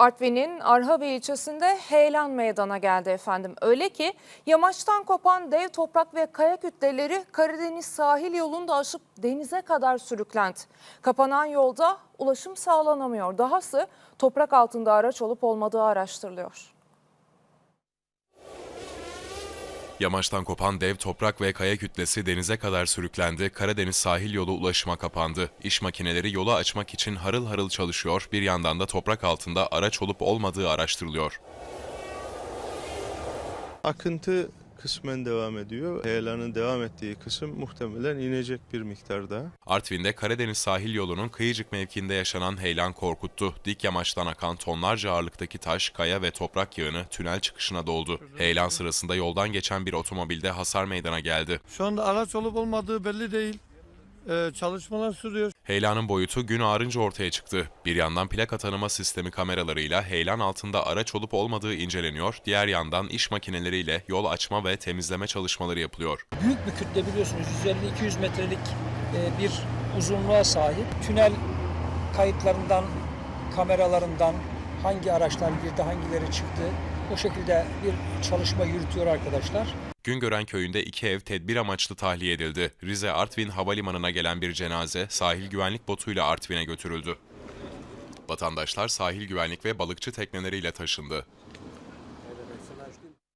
Artvin'in Arhavi ilçesinde heyelan meydana geldi efendim. Öyle ki yamaçtan kopan dev toprak ve kaya kütleleri Karadeniz sahil yolunda aşıp denize kadar sürüklendi. Kapanan yolda ulaşım sağlanamıyor. Dahası toprak altında araç olup olmadığı araştırılıyor. Yamaçtan kopan dev toprak ve kaya kütlesi denize kadar sürüklendi. Karadeniz sahil yolu ulaşıma kapandı. İş makineleri yolu açmak için harıl harıl çalışıyor. Bir yandan da toprak altında araç olup olmadığı araştırılıyor. Akıntı kısmen devam ediyor. Heyelanın devam ettiği kısım muhtemelen inecek bir miktarda. Artvin'de Karadeniz sahil yolunun Kıyıcık mevkiinde yaşanan heyelan korkuttu. Dik yamaçtan akan tonlarca ağırlıktaki taş, kaya ve toprak yağını tünel çıkışına doldu. Heyelan sırasında yoldan geçen bir otomobilde hasar meydana geldi. Şu anda araç olup olmadığı belli değil. Ee, çalışmalar sürüyor. Heyelanın boyutu gün ağarınca ortaya çıktı. Bir yandan plaka tanıma sistemi kameralarıyla heyelan altında araç olup olmadığı inceleniyor. Diğer yandan iş makineleriyle yol açma ve temizleme çalışmaları yapılıyor. büyük bir kütle biliyorsunuz 150-200 metrelik e, bir uzunluğa sahip. Tünel kayıtlarından, kameralarından hangi araçlar girdi, hangileri çıktı o şekilde bir çalışma yürütüyor arkadaşlar. Güngören köyünde iki ev tedbir amaçlı tahliye edildi. Rize Artvin Havalimanı'na gelen bir cenaze sahil güvenlik botuyla Artvin'e götürüldü. Vatandaşlar sahil güvenlik ve balıkçı tekneleriyle taşındı.